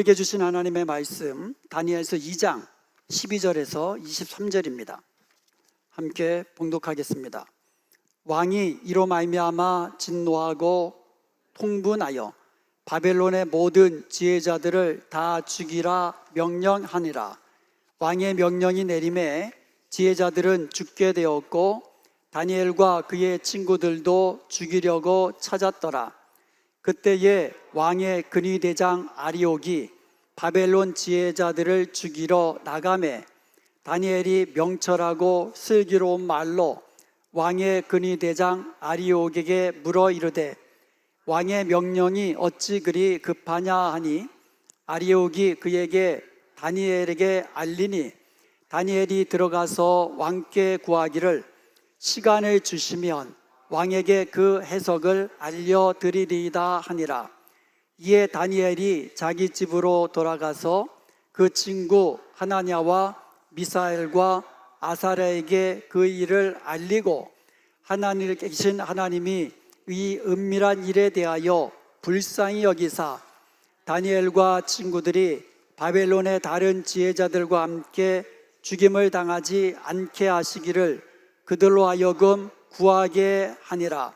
우리에게 주신 하나님의 말씀 다니엘서 2장 12절에서 23절입니다. 함께 봉독하겠습니다. 왕이 이로 말미암아 진노하고 통분하여 바벨론의 모든 지혜자들을 다 죽이라 명령하니라. 왕의 명령이 내림에 지혜자들은 죽게 되었고 다니엘과 그의 친구들도 죽이려고 찾았더라. 그때에 왕의 근위대장 아리옥이 바벨론 지혜자들을 죽이러 나가매 다니엘이 명철하고 슬기로운 말로 왕의 근위대장 아리옥에게 물어 이르되 왕의 명령이 어찌 그리 급하냐 하니? 아리옥이 그에게 다니엘에게 알리니 다니엘이 들어가서 왕께 구하기를 시간을 주시면 왕에게 그 해석을 알려드리리이다 하니라. 이에 다니엘이 자기 집으로 돌아가서 그 친구 하나냐와 미사엘과 아사랴에게 그 일을 알리고 하나님을 계신 하나님이 이 은밀한 일에 대하여 불쌍히 여기사 다니엘과 친구들이 바벨론의 다른 지혜자들과 함께 죽임을 당하지 않게 하시기를 그들로 하여금 구하게 하니라.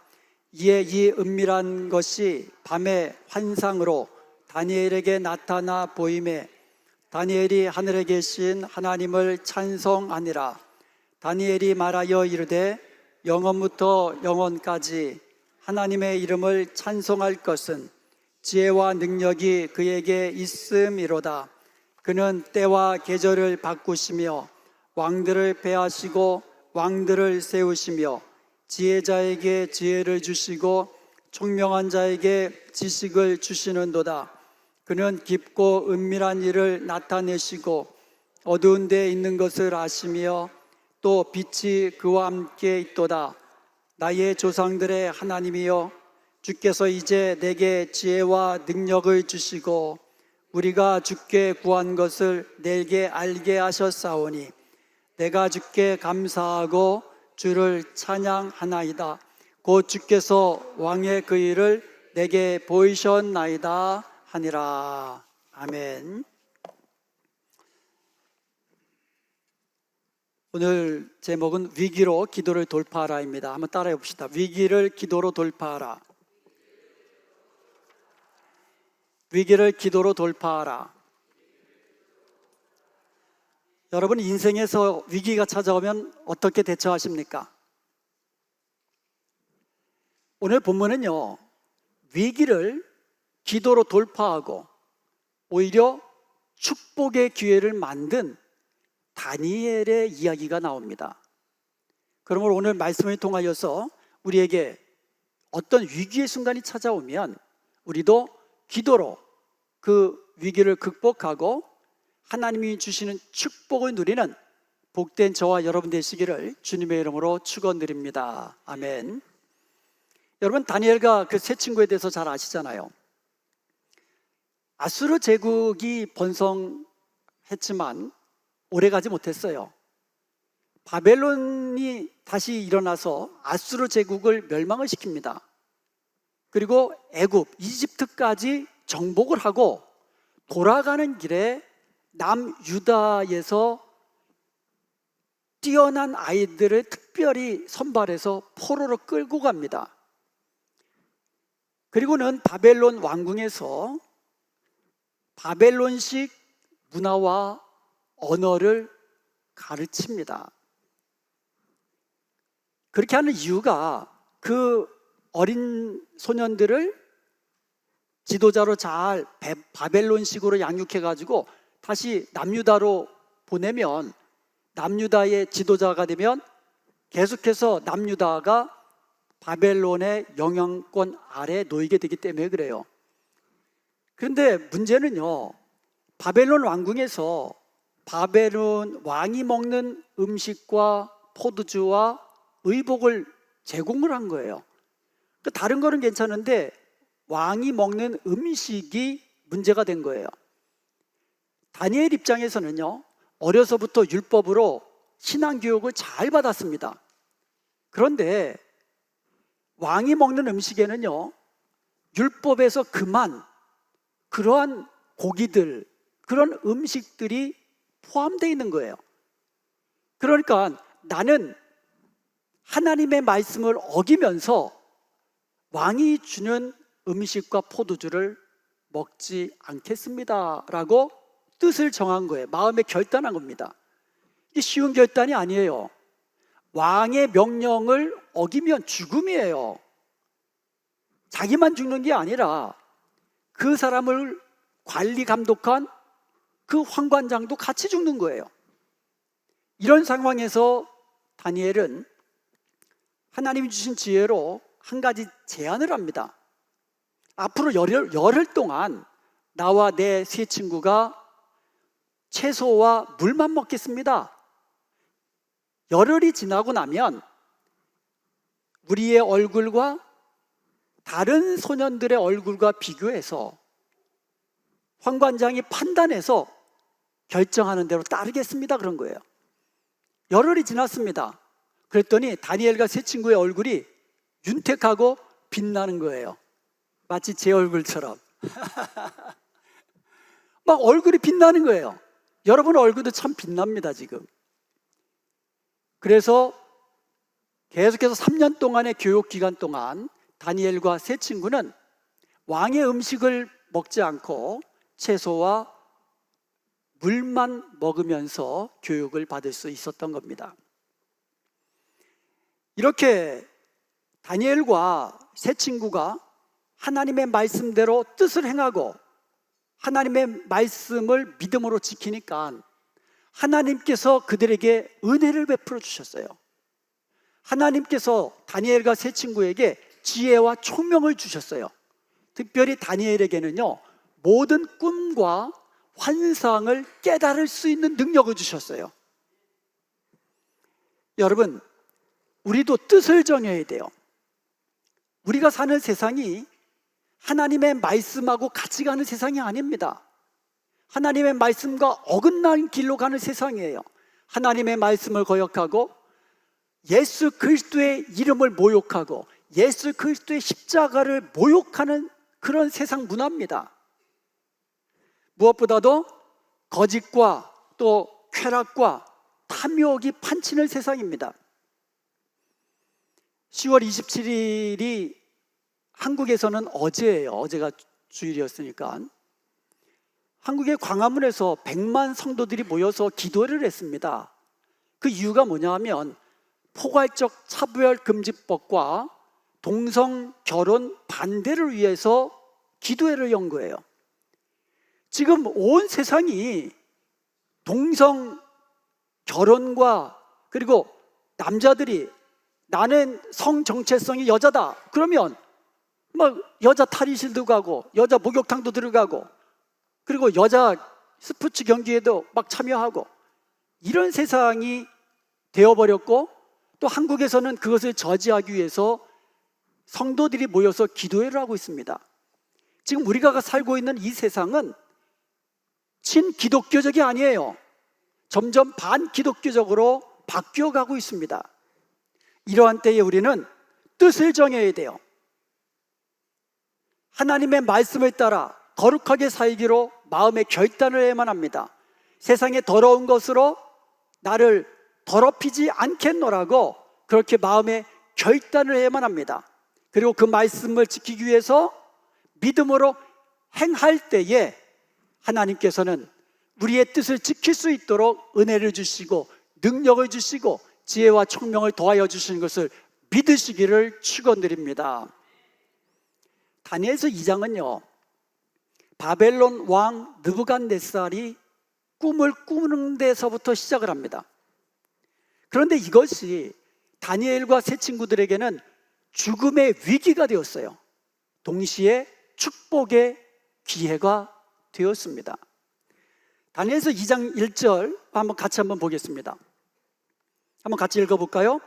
이에 이 은밀한 것이 밤의 환상으로 다니엘에게 나타나 보임에 다니엘이 하늘에 계신 하나님을 찬송하니라. 다니엘이 말하여 이르되 영원부터 영원까지 하나님의 이름을 찬송할 것은 지혜와 능력이 그에게 있음이로다. 그는 때와 계절을 바꾸시며 왕들을 배하시고 왕들을 세우시며 지혜자에게 지혜를 주시고 총명한 자에게 지식을 주시는도다. 그는 깊고 은밀한 일을 나타내시고 어두운 데 있는 것을 아시며 또 빛이 그와 함께 있도다. 나의 조상들의 하나님이여 주께서 이제 내게 지혜와 능력을 주시고 우리가 주께 구한 것을 내게 알게 하셨사오니 내가 주께 감사하고 주를 찬양하나이다. 곧 주께서 왕의 그 일을 내게 보이셨나이다 하니라. 아멘. 오늘 제목은 위기로 기도를 돌파하라입니다. 한번 따라해 봅시다. 위기를 기도로 돌파하라. 위기를 기도로 돌파하라. 여러분 인생에서 위기가 찾아오면 어떻게 대처하십니까? 오늘 본문은요, 위기를 기도로 돌파하고 오히려 축복의 기회를 만든 다니엘의 이야기가 나옵니다. 그러므로 오늘 말씀을 통하여서 우리에게 어떤 위기의 순간이 찾아오면 우리도 기도로 그 위기를 극복하고 하나님이 주시는 축복을 누리는 복된 저와 여러분 되시기를 주님의 이름으로 축원드립니다. 아멘. 여러분 다니엘과 그 세 친구에 대해서 잘 아시잖아요. 아수르 제국이 번성했지만 오래가지 못했어요. 바벨론이 다시 일어나서 아수르 제국을 멸망을 시킵니다. 그리고 애굽, 이집트까지 정복을 하고 돌아가는 길에 남유다에서 뛰어난 아이들을 특별히 선발해서 포로로 끌고 갑니다. 그리고는 바벨론 왕궁에서 바벨론식 문화와 언어를 가르칩니다. 그렇게 하는 이유가 그 어린 소년들을 지도자로 잘 바벨론식으로 양육해가지고 다시 남유다로 보내면 남유다의 지도자가 되면 계속해서 남유다가 바벨론의 영향권 아래 놓이게 되기 때문에 그래요. 그런데 문제는요, 바벨론 왕궁에서 바벨론 왕이 먹는 음식과 포도주와 의복을 제공을 한 거예요. 그 다른 거는 괜찮은데 왕이 먹는 음식이 문제가 된 거예요. 다니엘 입장에서는요, 어려서부터 율법으로 신앙 교육을 잘 받았습니다. 그런데 왕이 먹는 음식에는요, 율법에서 그만 그러한 고기들, 그런 음식들이 포함되어 있는 거예요. 그러니까 나는 하나님의 말씀을 어기면서 왕이 주는 음식과 포도주를 먹지 않겠습니다 라고 뜻을 정한 거예요. 마음에 결단한 겁니다. 이게 쉬운 결단이 아니에요. 왕의 명령을 어기면 죽음이에요. 자기만 죽는 게 아니라 그 사람을 관리 감독한 그 황관장도 같이 죽는 거예요. 이런 상황에서 다니엘은 하나님이 주신 지혜로 한 가지 제안을 합니다. 앞으로 열흘, 열흘 동안 나와 내 세 친구가 채소와 물만 먹겠습니다. 열흘이 지나고 나면 우리의 얼굴과 다른 소년들의 얼굴과 비교해서 황관장이 판단해서 결정하는 대로 따르겠습니다. 그런 거예요. 열흘이 지났습니다. 그랬더니 다니엘과 세 친구의 얼굴이 윤택하고 빛나는 거예요. 마치 제 얼굴처럼. 막 얼굴이 빛나는 거예요. 여러분 얼굴도 참 빛납니다, 지금. 그래서 계속해서 3년 동안의 교육 기간 동안 다니엘과 세 친구는 왕의 음식을 먹지 않고 채소와 물만 먹으면서 교육을 받을 수 있었던 겁니다. 이렇게 다니엘과 세 친구가 하나님의 말씀대로 뜻을 행하고 하나님의 말씀을 믿음으로 지키니까 하나님께서 그들에게 은혜를 베풀어 주셨어요. 하나님께서 다니엘과 세 친구에게 지혜와 총명을 주셨어요. 특별히 다니엘에게는요, 모든 꿈과 환상을 깨달을 수 있는 능력을 주셨어요. 여러분, 우리도 뜻을 정해야 돼요. 우리가 사는 세상이 하나님의 말씀하고 같이 가는 세상이 아닙니다. 하나님의 말씀과 어긋난 길로 가는 세상이에요. 하나님의 말씀을 거역하고 예수 그리스도의 이름을 모욕하고 예수 그리스도의 십자가를 모욕하는 그런 세상 문화입니다. 무엇보다도 거짓과 또 쾌락과 탐욕이 판치는 세상입니다. 10월 27일이 한국에서는 어제예요. 어제가 주일이었으니까. 한국의 광화문에서 100만 성도들이 모여서 기도를 했습니다. 그 이유가 뭐냐 하면 포괄적 차별 금지법과 동성 결혼 반대를 위해서 기도회를 연 거예요. 지금 온 세상이 동성 결혼과 그리고 남자들이 나는 성 정체성이 여자다. 그러면 막 여자 탈의실도 가고 여자 목욕탕도 들어가고 그리고 여자 스포츠 경기에도 막 참여하고 이런 세상이 되어버렸고 또 한국에서는 그것을 저지하기 위해서 성도들이 모여서 기도회를 하고 있습니다. 지금 우리가 살고 있는 이 세상은 친 기독교적이 아니에요. 점점 반 기독교적으로 바뀌어 가고 있습니다. 이러한 때에 우리는 뜻을 정해야 돼요. 하나님의 말씀을 따라 거룩하게 살기로 마음의 결단을 해야만 합니다. 세상의 더러운 것으로 나를 더럽히지 않겠노라고 그렇게 마음의 결단을 해야만 합니다. 그리고 그 말씀을 지키기 위해서 믿음으로 행할 때에 하나님께서는 우리의 뜻을 지킬 수 있도록 은혜를 주시고 능력을 주시고 지혜와 총명을 더하여 주시는 것을 믿으시기를 축원드립니다. 다니엘서 2장은요. 바벨론 왕 느부갓네살이 꿈을 꾸는 데서부터 시작을 합니다. 그런데 이것이 다니엘과 세 친구들에게는 죽음의 위기가 되었어요. 동시에 축복의 기회가 되었습니다. 다니엘서 2장 1절 한번 같이 한번 보겠습니다. 한번 같이 읽어볼까요?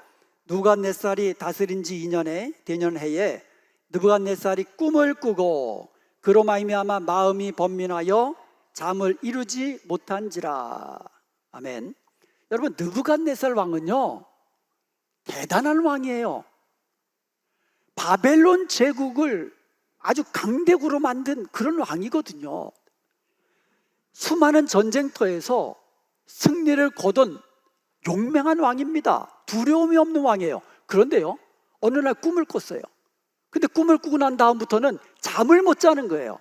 누갓네살이 다스린 지 2년의 대년해에 느부갓네살이 꿈을 꾸고 그로 말미암아 마음이 번민하여 잠을 이루지 못한지라. 아멘. 여러분 느부갓네살 왕은요 대단한 왕이에요. 바벨론 제국을 아주 강대국으로 만든 그런 왕이거든요. 수많은 전쟁터에서 승리를 거둔 용맹한 왕입니다. 두려움이 없는 왕이에요. 그런데요, 어느 날 꿈을 꿨어요. 근데 꿈을 꾸고 난 다음부터는 잠을 못 자는 거예요.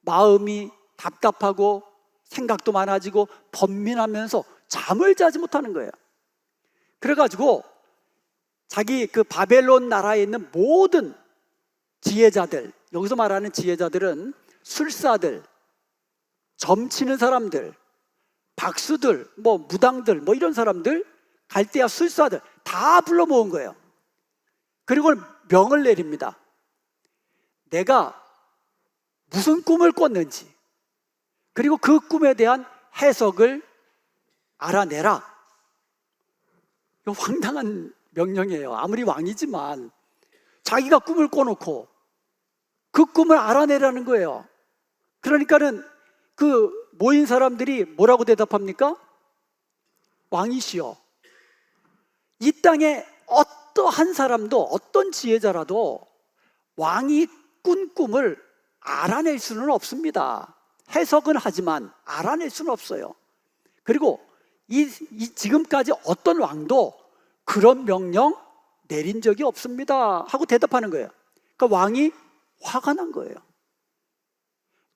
마음이 답답하고 생각도 많아지고 번민하면서 잠을 자지 못하는 거예요. 그래가지고 자기 그 바벨론 나라에 있는 모든 지혜자들, 여기서 말하는 지혜자들은 술사들, 점치는 사람들, 박수들, 뭐 무당들, 뭐 이런 사람들, 갈대아 술사들 다 불러 모은 거예요. 그리고 명을 내립니다. 내가 무슨 꿈을 꿨는지, 그리고 그 꿈에 대한 해석을 알아내라. 이거 황당한 명령이에요. 아무리 왕이지만 자기가 꿈을 꿔놓고 그 꿈을 알아내라는 거예요. 그러니까는 그 모인 사람들이 뭐라고 대답합니까? 왕이시여. 이 땅에 어떠한 사람도 어떤 지혜자라도 왕이 꾼 꿈을 알아낼 수는 없습니다. 해석은 하지만 알아낼 수는 없어요. 그리고 이, 이 지금까지 어떤 왕도 그런 명령 내린 적이 없습니다. 하고 대답하는 거예요. 그러니까 왕이 화가 난 거예요.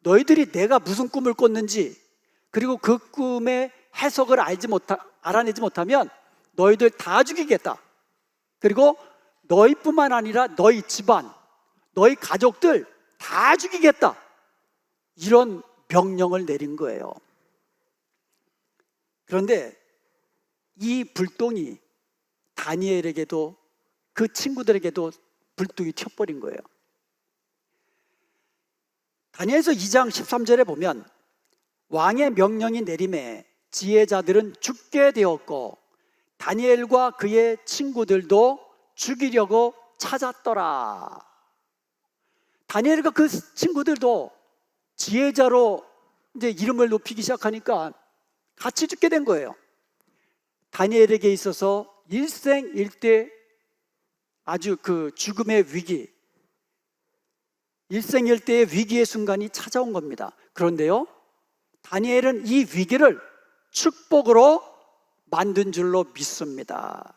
너희들이 내가 무슨 꿈을 꿨는지 그리고 그 꿈의 해석을 알지 못하, 알아내지 못하면 너희들 다 죽이겠다. 그리고 너희뿐만 아니라 너희 집안, 너희 가족들 다 죽이겠다. 이런 명령을 내린 거예요. 그런데 이 불똥이 다니엘에게도 그 친구들에게도 불똥이 튀어버린 거예요. 다니엘서 2장 13절에 보면 왕의 명령이 내림에 지혜자들은 죽게 되었고 다니엘과 그의 친구들도 죽이려고 찾았더라. 다니엘과 그 친구들도 지혜자로 이제 이름을 높이기 시작하니까 같이 죽게 된 거예요. 다니엘에게 있어서 일생일대 아주 그 죽음의 위기, 일생일대의 위기의 순간이 찾아온 겁니다. 그런데요, 다니엘은 이 위기를 축복으로 만든 줄로 믿습니다.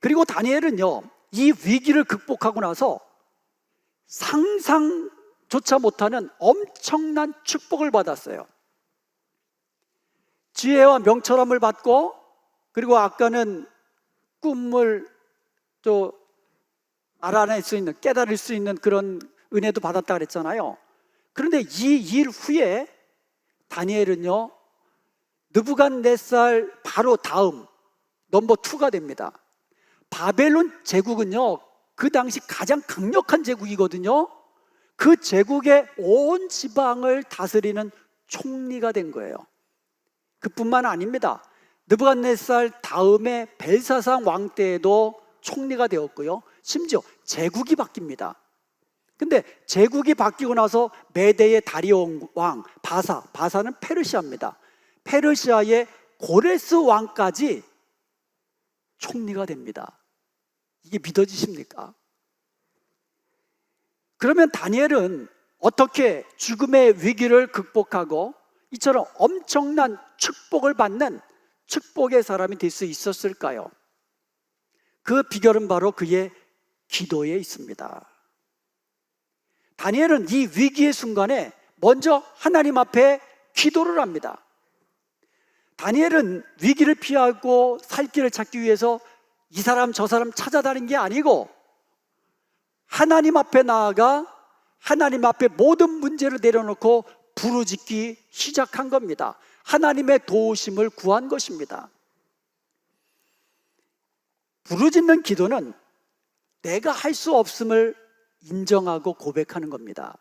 그리고 다니엘은요, 이 위기를 극복하고 나서 상상조차 못하는 엄청난 축복을 받았어요. 지혜와 명철함을 받고 그리고 아까는 꿈을 또 알아낼 수 있는 깨달을 수 있는 그런 은혜도 받았다 그랬잖아요. 그런데 이 일 후에 다니엘은요 느부갓네살 바로 다음 넘버 투가 됩니다. 바벨론 제국은요 그 당시 가장 강력한 제국이거든요. 그 제국의 온 지방을 다스리는 총리가 된 거예요. 그뿐만 아닙니다. 느부갓네살 다음에 벨사상 왕 때에도 총리가 되었고요. 심지어 제국이 바뀝니다. 근데 제국이 바뀌고 나서 메대의 다리오 왕 바사, 바사는 페르시아입니다. 페르시아의 고레스 왕까지 총리가 됩니다. 이게 믿어지십니까? 그러면 다니엘은 어떻게 죽음의 위기를 극복하고 이처럼 엄청난 축복을 받는 축복의 사람이 될 수 있었을까요? 그 비결은 바로 그의 기도에 있습니다. 다니엘은 이 위기의 순간에 먼저 하나님 앞에 기도를 합니다. 다니엘은 위기를 피하고 살 길을 찾기 위해서 이 사람 저 사람 찾아다닌 게 아니고 하나님 앞에 나아가 하나님 앞에 모든 문제를 내려놓고 부르짖기 시작한 겁니다. 하나님의 도우심을 구한 것입니다. 부르짖는 기도는 내가 할 수 없음을 인정하고 고백하는 겁니다.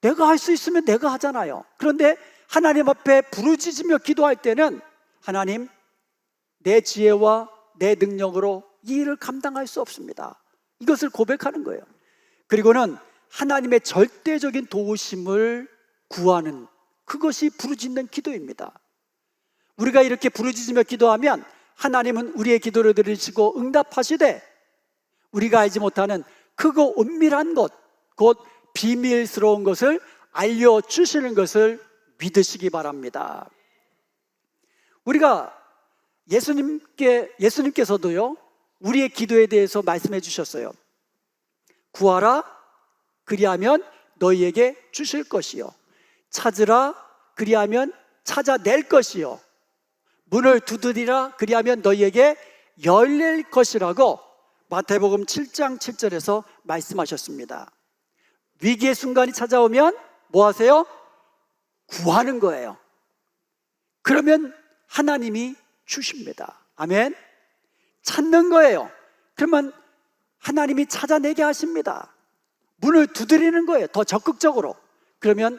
내가 할 수 있으면 내가 하잖아요. 그런데 하나님 앞에 부르짖으며 기도할 때는 하나님, 내 지혜와 내 능력으로 이 일을 감당할 수 없습니다. 이것을 고백하는 거예요. 그리고는 하나님의 절대적인 도우심을 구하는 그것이 부르짖는 기도입니다. 우리가 이렇게 부르짖으며 기도하면 하나님은 우리의 기도를 들으시고 응답하시되 우리가 알지 못하는 크고 은밀한 것, 곧 비밀스러운 것을 알려주시는 것을 믿으시기 바랍니다. 우리가 예수님께, 예수님께서도요, 우리의 기도에 대해서 말씀해 주셨어요. 구하라, 그리하면 너희에게 주실 것이요. 찾으라, 그리하면 찾아낼 것이요. 문을 두드리라, 그리하면 너희에게 열릴 것이라고 마태복음 7장 7절에서 말씀하셨습니다. 위기의 순간이 찾아오면 뭐 하세요? 구하는 거예요. 그러면 하나님이 주십니다. 아멘. 찾는 거예요. 그러면 하나님이 찾아내게 하십니다. 문을 두드리는 거예요. 더 적극적으로. 그러면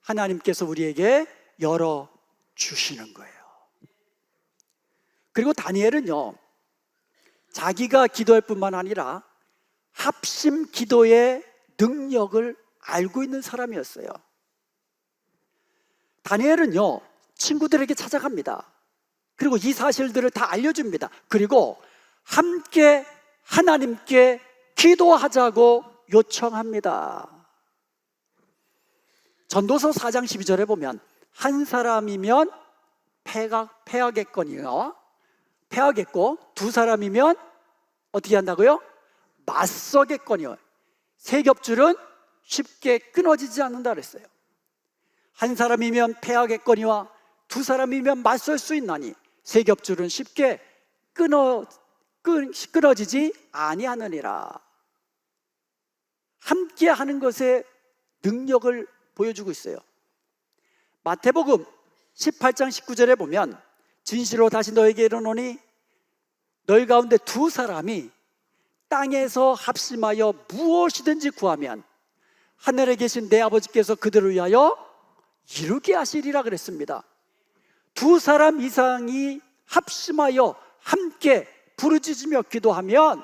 하나님께서 우리에게 열어 주시는 거예요. 그리고 다니엘은요, 자기가 기도할 뿐만 아니라 합심 기도의 능력을 알고 있는 사람이었어요. 다니엘은요, 친구들에게 찾아갑니다. 그리고 이 사실들을 다 알려줍니다. 그리고 함께 하나님께 기도하자고 요청합니다. 전도서 4장 12절에 보면 한 사람이면 패가, 패하겠거니와 패하겠고 두 사람이면 어떻게 한다고요? 맞서겠거니와 세 겹줄은 쉽게 끊어지지 않는다 그랬어요. 한 사람이면 패하겠거니와 두 사람이면 맞설 수 있나니 세 겹줄은 쉽게 끊어 끊, 끊어지지 아니하느니라. 함께 하는 것에 능력을 보여주고 있어요. 마태복음 18장 19절에 보면 진실로 다시 너에게 이르노니 너희 가운데 두 사람이 땅에서 합심하여 무엇이든지 구하면 하늘에 계신 내 아버지께서 그들을 위하여 이루게 하시리라 그랬습니다. 두 사람 이상이 합심하여 함께 부르짖으며 기도하면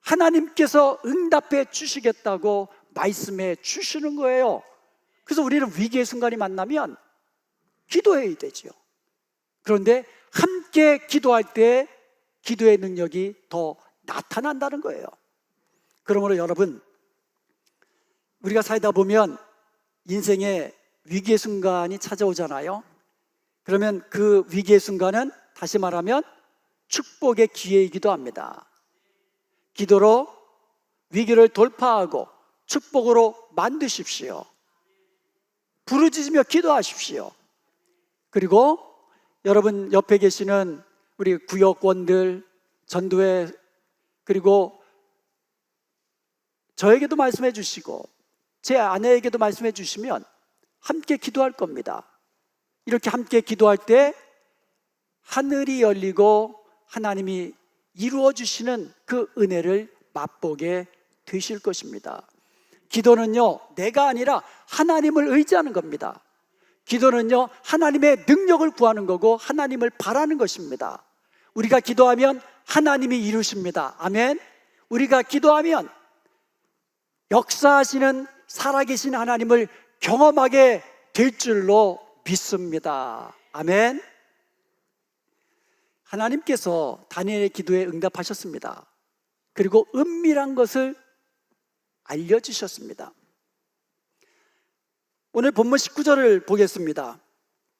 하나님께서 응답해 주시겠다고 말씀해 주시는 거예요. 그래서 우리는 위기의 순간이 만나면 기도해야 되지요. 그런데 함께 기도할 때 기도의 능력이 더 나타난다는 거예요. 그러므로 여러분, 우리가 살다 보면 인생의 위기의 순간이 찾아오잖아요. 그러면 그 위기의 순간은 다시 말하면 축복의 기회이기도 합니다. 기도로 위기를 돌파하고 축복으로 만드십시오. 부르짖으며 기도하십시오. 그리고 여러분 옆에 계시는 우리 구역원들, 전도회, 그리고 저에게도 말씀해 주시고 제 아내에게도 말씀해 주시면 함께 기도할 겁니다. 이렇게 함께 기도할 때 하늘이 열리고 하나님이 이루어 주시는 그 은혜를 맛보게 되실 것입니다. 기도는요, 내가 아니라 하나님을 의지하는 겁니다. 기도는요, 하나님의 능력을 구하는 거고 하나님을 바라는 것입니다. 우리가 기도하면 하나님이 이루십니다. 아멘. 우리가 기도하면 역사하시는 살아계신 하나님을 경험하게 될 줄로 믿습니다. 아멘. 하나님께서 다니엘의 기도에 응답하셨습니다. 그리고 은밀한 것을 알려주셨습니다. 오늘 본문 19절을 보겠습니다.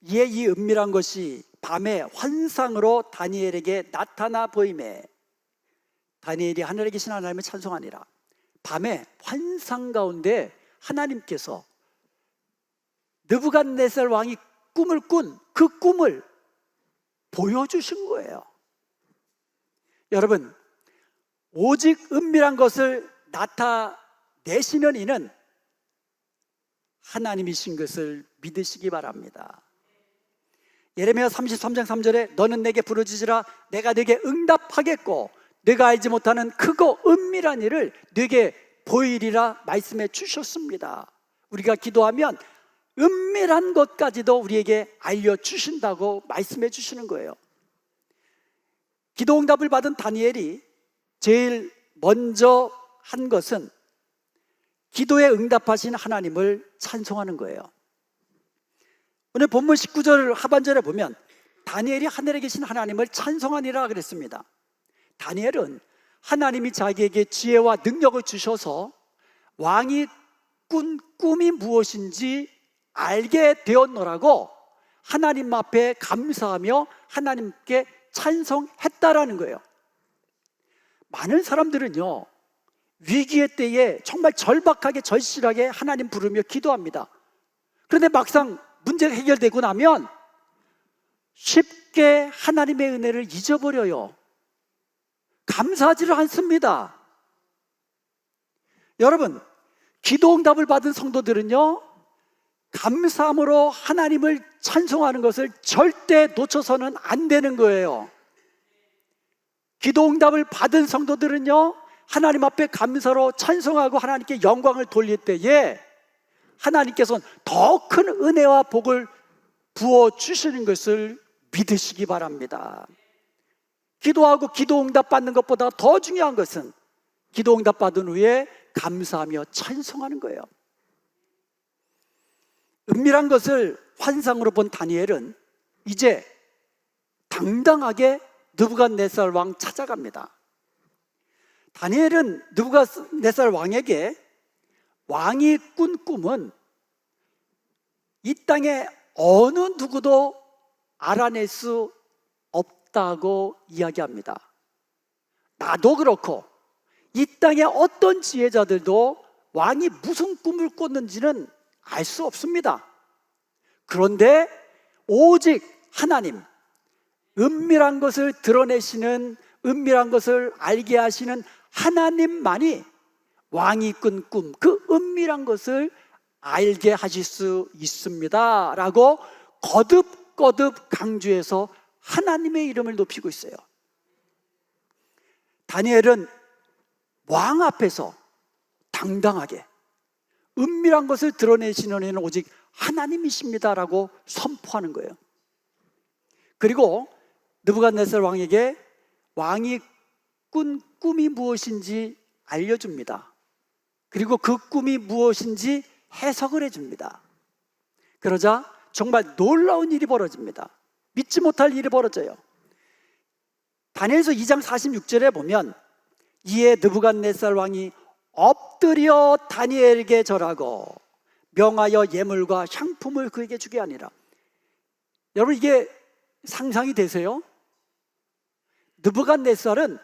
이에 이 은밀한 것이 밤에 환상으로 다니엘에게 나타나 보임에 다니엘이 하늘에 계신 하나님을 찬송하니라. 밤에 환상 가운데 하나님께서 느부갓네살 왕이 꿈을 꾼 그 꿈을 보여주신 거예요. 여러분, 오직 은밀한 것을 나타내시는 이는 하나님이신 것을 믿으시기 바랍니다. 예레미야 33장 3절에 너는 내게 부르짖으라 내가 네게 응답하겠고 네가 알지 못하는 크고 은밀한 일을 네게 보이리라 말씀해 주셨습니다. 우리가 기도하면 은밀한 것까지도 우리에게 알려주신다고 말씀해 주시는 거예요. 기도 응답을 받은 다니엘이 제일 먼저 한 것은 기도에 응답하신 하나님을 찬송하는 거예요. 오늘 본문 19절 하반절에 보면 다니엘이 하늘에 계신 하나님을 찬송하니라 그랬습니다. 다니엘은 하나님이 자기에게 지혜와 능력을 주셔서 왕이 꾼 꿈이 무엇인지 알게 되었노라고 하나님 앞에 감사하며 하나님께 찬송했다라는 거예요. 많은 사람들은요, 위기의 때에 정말 절박하게 절실하게 하나님 부르며 기도합니다. 그런데 막상 문제가 해결되고 나면 쉽게 하나님의 은혜를 잊어버려요. 감사하지를 않습니다. 여러분, 기도 응답을 받은 성도들은요, 감사함으로 하나님을 찬송하는 것을 절대 놓쳐서는 안 되는 거예요. 기도 응답을 받은 성도들은요, 하나님 앞에 감사로 찬송하고 하나님께 영광을 돌릴 때에 하나님께서는 더 큰 은혜와 복을 부어 주시는 것을 믿으시기 바랍니다. 기도하고 기도 응답 받는 것보다 더 중요한 것은 기도 응답 받은 후에 감사하며 찬송하는 거예요. 은밀한 것을 환상으로 본 다니엘은 이제 당당하게 느부갓네살 왕 찾아갑니다. 다니엘은 느부갓네살 왕에게 왕이 꾼 꿈은 이 땅에 어느 누구도 알아낼 수 없다고 이야기합니다. 나도 그렇고 이 땅의 어떤 지혜자들도 왕이 무슨 꿈을 꿨는지는 알 수 없습니다. 그런데 오직 하나님, 은밀한 것을 드러내시는 은밀한 것을 알게 하시는 하나님만이 왕이 꾼 꿈, 그 은밀한 것을 알게 하실 수 있습니다. 라고 거듭거듭 강조해서 하나님의 이름을 높이고 있어요. 다니엘은 왕 앞에서 당당하게 은밀한 것을 드러내시는 이는 오직 하나님이십니다라고 선포하는 거예요. 그리고 느부갓네살 왕에게 왕이 꾼 꿈이 무엇인지 알려줍니다. 그리고 그 꿈이 무엇인지 해석을 해줍니다. 그러자 정말 놀라운 일이 벌어집니다. 믿지 못할 일이 벌어져요. 다니엘서 2장 46절에 보면 이에 느부갓네살 왕이 엎드려 다니엘에게 절하고 명하여 예물과 향품을 그에게 주게 하니라. 여러분 이게 상상이 되세요? 느부갓네살은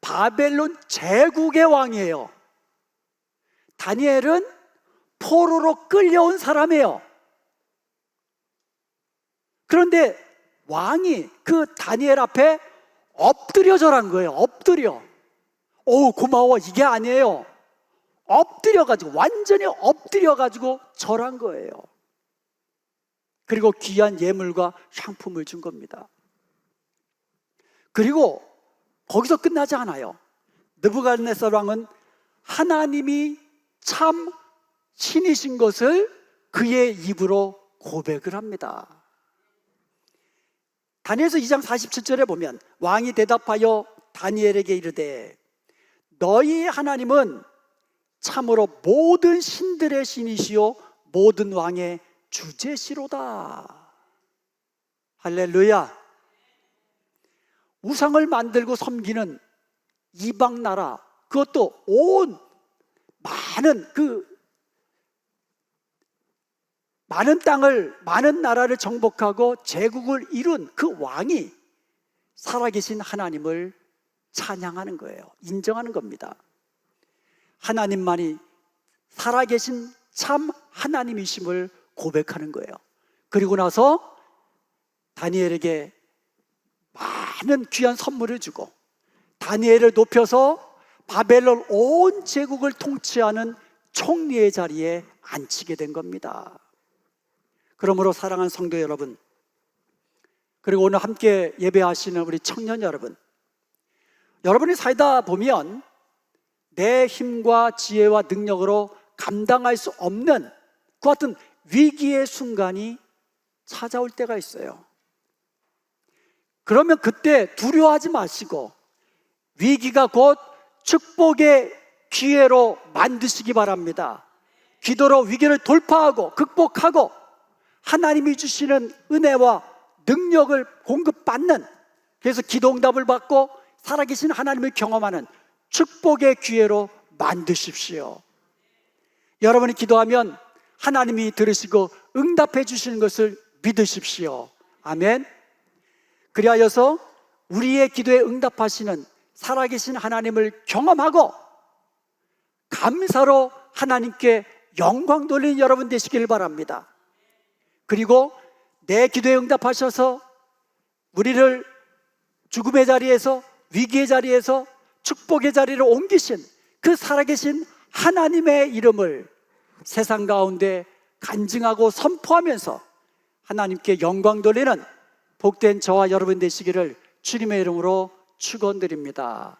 바벨론 제국의 왕이에요. 다니엘은 포로로 끌려온 사람이에요. 그런데 왕이 그 다니엘 앞에 엎드려 절한 거예요. 엎드려. 오, 고마워. 이게 아니에요. 엎드려 가지고 완전히 엎드려 가지고 절한 거예요. 그리고 귀한 예물과 향품을 준 겁니다. 그리고 거기서 끝나지 않아요. 느부갓네살 왕은 하나님이 참 신이신 것을 그의 입으로 고백을 합니다. 다니엘서 2장 47절에 보면 왕이 대답하여 다니엘에게 이르되 너희 하나님은 참으로 모든 신들의 신이시요 모든 왕의 주제시로다. 할렐루야. 우상을 만들고 섬기는 이방 나라 그것도 온 많은 그 많은 땅을 많은 나라를 정복하고 제국을 이룬 그 왕이 살아계신 하나님을 찬양하는 거예요. 인정하는 겁니다. 하나님만이 살아계신 참 하나님이심을 고백하는 거예요. 그리고 나서 다니엘에게 많은 귀한 선물을 주고 다니엘을 높여서 바벨론 온 제국을 통치하는 총리의 자리에 앉히게 된 겁니다. 그러므로 사랑하는 성도 여러분, 그리고 오늘 함께 예배하시는 우리 청년 여러분, 여러분이 살다 보면 내 힘과 지혜와 능력으로 감당할 수 없는 그 같은 위기의 순간이 찾아올 때가 있어요. 그러면 그때 두려워하지 마시고 위기가 곧 축복의 기회로 만드시기 바랍니다. 기도로 위기를 돌파하고 극복하고 하나님이 주시는 은혜와 능력을 공급받는 그래서 기도응답을 받고 살아계신 하나님을 경험하는 축복의 기회로 만드십시오. 여러분이 기도하면 하나님이 들으시고 응답해 주시는 것을 믿으십시오. 아멘. 그리하여서 우리의 기도에 응답하시는 살아계신 하나님을 경험하고 감사로 하나님께 영광 돌리는 여러분 되시길 바랍니다. 그리고 내 기도에 응답하셔서 우리를 죽음의 자리에서 위기의 자리에서 축복의 자리로 옮기신 그 살아계신 하나님의 이름을 세상 가운데 간증하고 선포하면서 하나님께 영광 돌리는 복된 저와 여러분 되시기를 주님의 이름으로 축원드립니다.